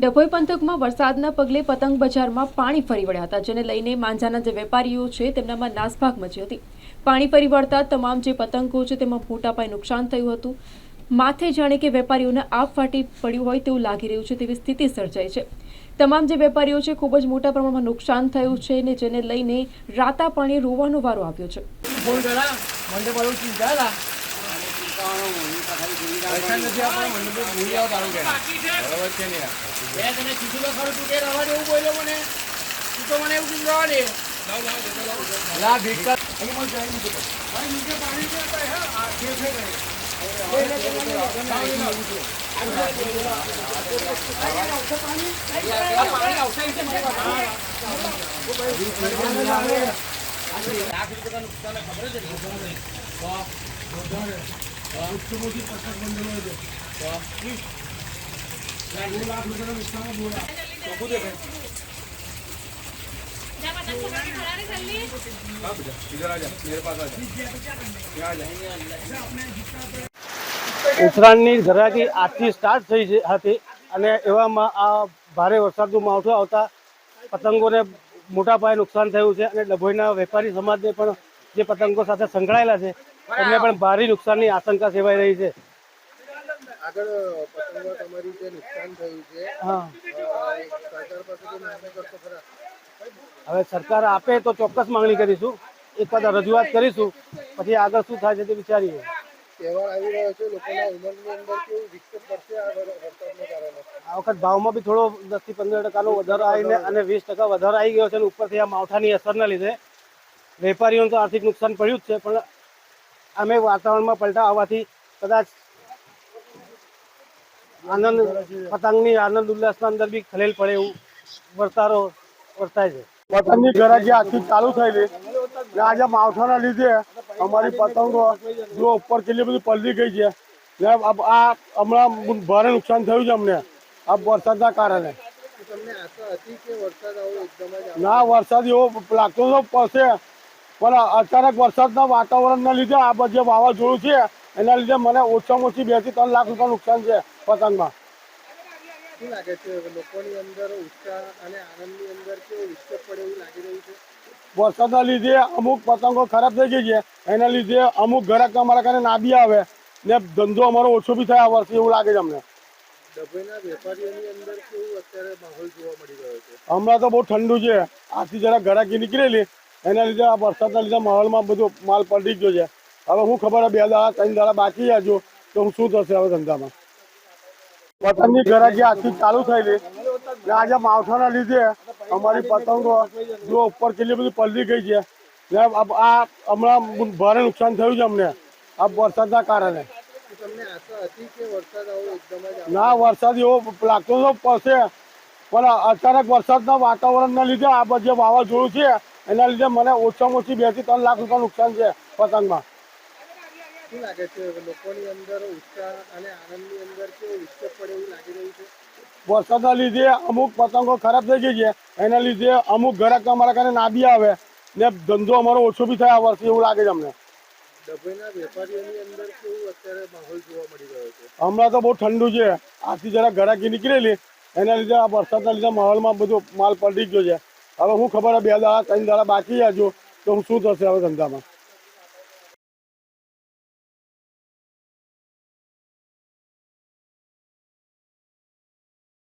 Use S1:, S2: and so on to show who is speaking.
S1: ડભોઈ પંથકમાં વરસાદના પગલે પતંગ બજારમાં પાણી ફરી વળ્યા હતા, જેને લઈને માંજાના જે વેપારીઓ છે તેમનામાં નાસભાગ મચી હતી. પાણી ફરી વળતા તમામ જે પતંગો છે તેમાં મોટા પાયે નુકસાન થયું હતું. માથે જાણે કે વેપારીઓને આપ ફાટી પડ્યું હોય તેવું લાગી રહ્યું છે તેવી સ્થિતિ સર્જાઈ છે. તમામ જે વેપારીઓ છે ખૂબ જ મોટા પ્રમાણમાં નુકસાન થયું છે ને જેને લઈને રાતા પાણી રોવાનો વારો આવ્યો છે.
S2: પૈસા નથી આપણા મને તો ભૂલી આવો તારું કે બરાબર છે ને
S3: મેં
S2: ઓછામાંથી પચાસ
S4: ઉત્તરાયણની ધરાકી આજથી સ્ટાર્ટ થઈ હતી અને એવામાં આ ભારે વરસાદનું માવઠું આવતા પતંગોને મોટા પાયે નુકસાન થયું છે અને ડભોઈના વેપારી સમાજને પણ જે પતંગો સાથે સંકળાયેલા છે એમને પણ ભારે નુકસાનની આશંકા સેવાઈ રહી છે.
S5: આગળ પતંગો તમારી જે નુકસાન થયું છે
S4: હા.
S5: સરકાર પાસેથી માંગણી કરશો ખરા?
S4: હવે સરકાર આપે તો ચોક્કસ માંગણી કરીશું. એક વખત રજૂઆત કરીશું. પછી આગળ શું થાય છે તે વિચારીએ.
S5: તહેવાર આવી રહ્યો છે લોકોના ઉમંગની અંદર કેવું વિક્ષેપ પડશે આ વરસાદને કારણે?
S4: આ વખત ભાવમાં બી થોડો દસથી પંદર ટકાનો વધારો આવીને અને વીસ ટકા વધારો આવી ગયો છે અને ઉપરથી આ માવઠાની અસરના લીધે વેપારીઓને તો આર્થિક નુકસાન પડ્યું જ છે પણ અમે વાતાવરણમાં પલટા આવવાથી કદાચ આનંદ પતંગની આનંદ ઉલ્લાસના અંદર બી ખલેલ પડે એવું વર્તારો વર્તાય છે.
S6: પતંગની ગરાજી આખી ચાલુ થયેલી ને આજે માવઠાના લીધે અમારી પતંગો જો ઉપર કેટલી બધી પલટી ગઈ છે ને આ- આ હમણાં ભારે નુકસાન થયું છે અમને આ વરસાદના કારણે.
S5: તો તમને આશા હતી કે વરસાદ આવો એકદમ જ આવે
S6: ના વરસાદ એવો લાગતો તો પડશે પણ અચાનક વરસાદના વાતાવરણના લીધે આ જે વાવાઝોડું છે એના લીધે મને ઓછામાં ઓછી બેથી ત્રણ લાખ રૂપિયા નુકસાન છે પતંગમાં.
S5: શું લાગે છે લોકોની અંદર ઉત્સાહ અને આનંદની અંદર કેવું વિક્ષેપ પડે એવું લાગી રહ્યું છે?
S6: વરસાદના લીધે અમુક પતંગો ખરાબ થઈ ગઈ છે એના લીધે અમુક ગ્રાહક અમારા કારણે ના બી આવે ને ધંધો અમારો ઓછો બી થાય આ વર્ષે એવું લાગે છે અમને. હમણાં તો બહુ ઠંડુ છે આથી જરા ઘરાકી નીકળેલી એના લીધે આ વરસાદના લીધે માહોલમાં બધો માલ પલટી ગયો છે. હવે હું ખબર બે દાડા, ત્રણ દાડા બાકી હજુ તો હું શું થશે હવે ધંધામાં? પતંગની ગરાકી આખી ચાલુ થયેલી. ને આજે માવઠાના લીધે અમારી પતંગો જો ઉપર કેટલી બધી પલટી ગઈ છે. ને આ- હમણાં ભારે નુકસાન થયું છે અમને, આ વરસાદના કારણે.
S5: જ
S6: ના, વરસાદ એવો લાગતો તો પડશે, પણ અચાનક વરસાદના વાતાવરણના લીધે આ બધે વાવાઝોડું છે. એના લીધે મને ઓછામાં ઓછી બેથી ત્રણ લાખ રૂપિયા નુકસાન છે પતંગમાં.
S5: શું લાગે છે લોકોની અંદર ઉત્સાહ અને આનંદની અંદર કેવું વિક્ષેપ પડે એવું લાગી રહ્યું છે?
S6: વરસાદના લીધે અમુક પતંગો ખરાબ થઈ ગઈ છે. એના લીધે અમુક ગ્રાહક અમારા કારણે ના બી આવે ને ધંધો અમારો ઓછો બી થાય આ વર્ષે એવું લાગે છે અમને.
S5: ડભોઈના વેપારીઓની અંદર કેવું અત્યારે માહોલ જોવા મળી રહ્યો છે?
S6: હમણાં તો બહુ ઠંડુ છે. આથી જરા ગરાકી નીકળેલી. એના લીધે આ વરસાદના લીધે માહોલમાં બધો માલ પલટી ગયો છે. હવે હું ખબર બે દાડા, ત્રણ દાડા બાકી હજુ તો હું શું થશે હવે ધંધામાં?